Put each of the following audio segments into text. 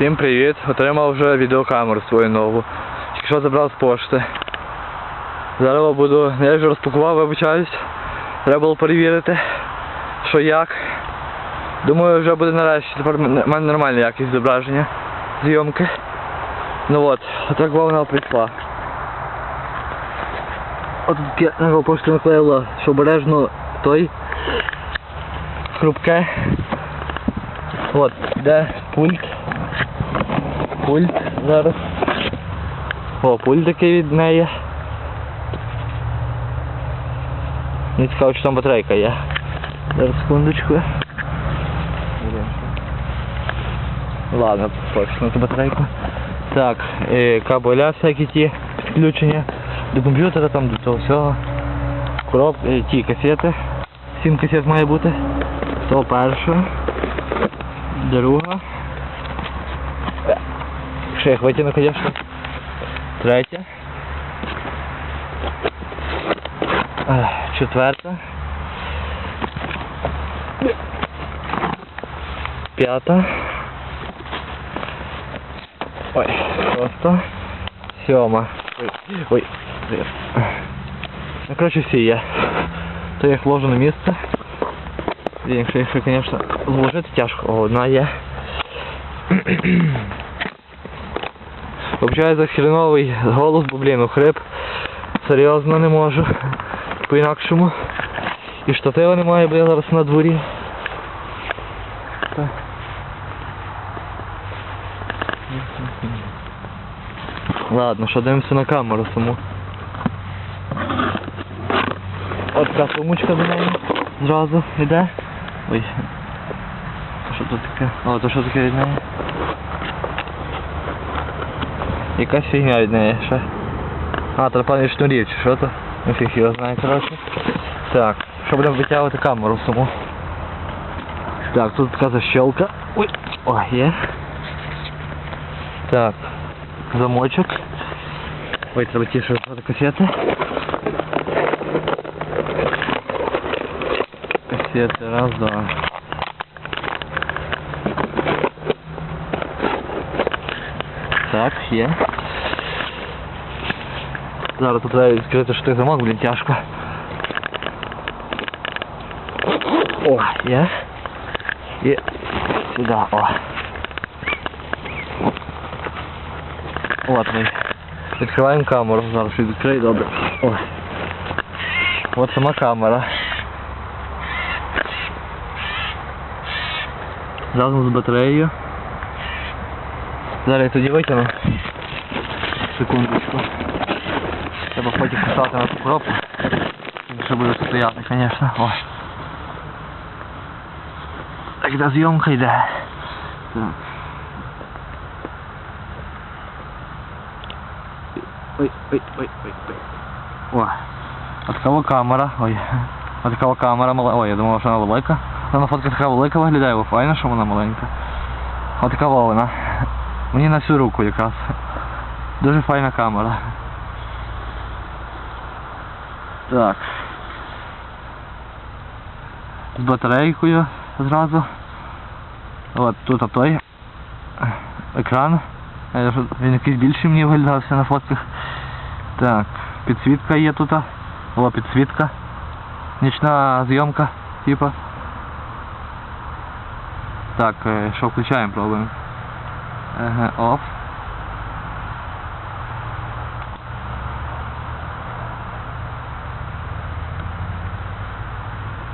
Всім привіт! Отримав вже відеокамеру свою нову. Тільки що забрав з пошти. Зараз буду. Я вже розпакував, вибачаюсь. Треба було перевірити, що як. Думаю, вже буде нарешті. Тепер в мене нормальна якість зображення зйомки. Ну от, отак вона прийшла. От таке на пошту наклеїла, що обережно той хрупке. От, де пульт. Пульт зараз. О, пульт такий від неї. Мені цікаво, що там батарейка є. Зараз секундочку. Ладно, точно ту батарейку. Так, е, кабеля всякі ті підключення до комп'ютера, там до цього всього. Короб, е, ті касети. Сім касет має бути. То перша. Друга. Ще їх витягну, звісно. Третя. Ех, Четверта. П'ята. Ой, шоста. Сьома. Ой, ой. Ну, коротше, всі є. То я їх вложу на місце. І Якщо їх, звісно, зложити тяжко, О, одна є. Взагалі за хреновий голос, бо блін, хрип. Серйозно не можу. По-інакшому. І штатива немає, бо я зараз на дворі. Ладно, що дивимося на камеру саму. От така сумочка до неї зразу йде. Ой. Що тут таке? О, то що таке від неї? Якась фігня від неї ще. А, то певний шнурів чи що то? Не фіг його знає, коротше. Так, що будемо витягувати камеру саму. Так, тут така защелка. Ой, ой, є. Так, замочок. Ой, треба тіше розгорти касети. Касети, раз, два. Так, є. Зараз тут треба відкрити що той замок, блін, тяжко. О, є. І сюди, о. От ми. Відкриваємо камеру. Зараз щось відкрию, добре. О. От сама камера. Разом з батареєю. Зараз я тоді витягну. Секундочку. Треба потім писати на ту коробку. Ще буде стояти, звісно. О. Так, де зйомка йде. Так. Ой, ой, ой, ой, ой. О. От така камера. Ой. От така камера мала. Ой, я думав, що вона велика. Вона на фотці така велика виглядає, бо файно, що вона маленька. От така вона. Мені на всю руку якраз. Дуже файна камера. Так. З батарейкою зразу. От тут той екран. Він якийсь більший мені виглядався на фотках. Так, підсвітка є тут. О, підсвітка. Нічна зйомка, типа. Так, е, що включаємо, пробуємо. Ага, оф.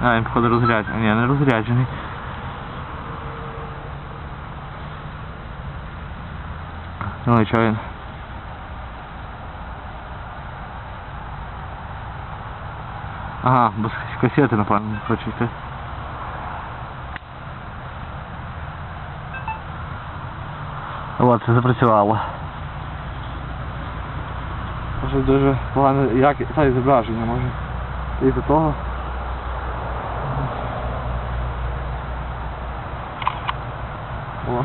А, він походу розряджений. Ні, не розряджений. Ну і чого він? Ага, без касети, напевно, хочете. От, запрацювало. Може дуже погано як та зображення може. І до того. О.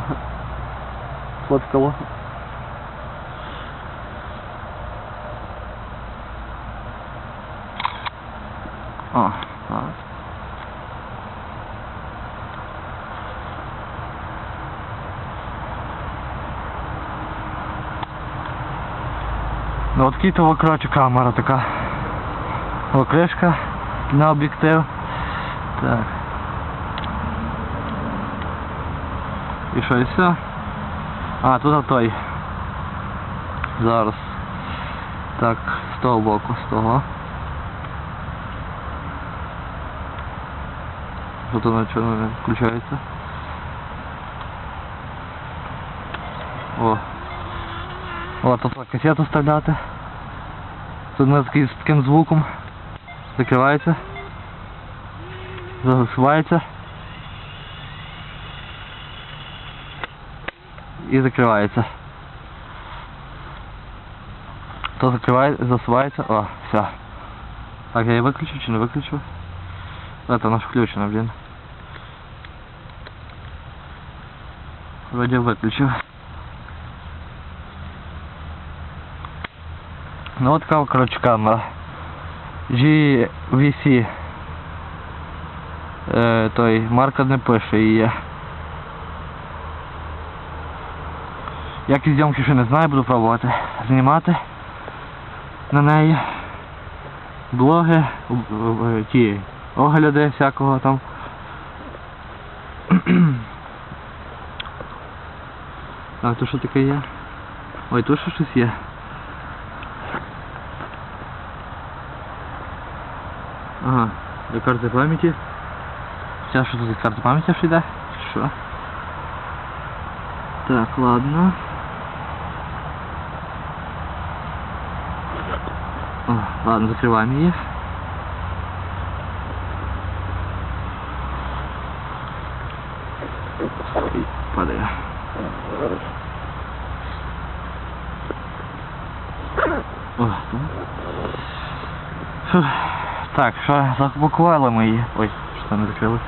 Фоткало. О, так. Ну от кітова, коротше, камера така. О, на об'єктив. Так. І що, і все? А, тут той. Зараз. Так, з того боку, з того. Тут воно чого не включається. О. О, тут касету вставляти. Тут ми такий, з таким звуком. Закривається. Засувається. І закривається. То закриває, засувається. О, все. Так, я її виключив чи не виключив? Это вона ж включена, блін. Вроді виключив. Ну от коротше, камера. GVC. Е, той, марка не пише її. Якість зйомки ще не знаю, буду пробувати знімати на неї. Блоги, ті огляди всякого там. Так, то що таке є? Ой, тут ще щось є. Ага, до карти пам'яті. Це що тут від карти пам'яті що йде? Чи Що? Так, ладно. О, ладно, закриваємо її. Ой, падає. О, так. Фух. Так, що запакували ми її. Ой, що не закрили.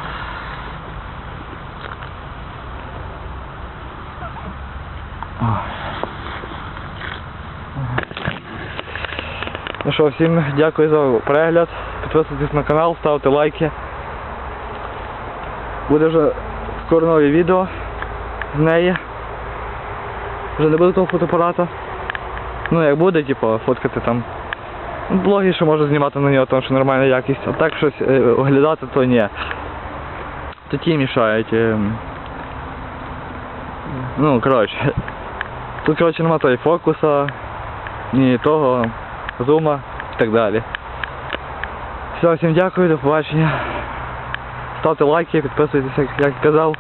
Ну що, всім дякую за перегляд. Підписуйтесь на канал, ставте лайки. Буде вже скоро нові відео з неї. Вже не буде того фотоапарата. Ну як буде, типу, фоткати там. Блоги ще можу знімати на нього, тому що нормальна якість. А так щось е, оглядати, то ні. То ті мішають. е. Ну, коротше. Тут, коротше, нема того фокуса, ні того, зума і так далі. Все, всім дякую, до побачення. Ставте лайки, підписуйтесь, як, як казав.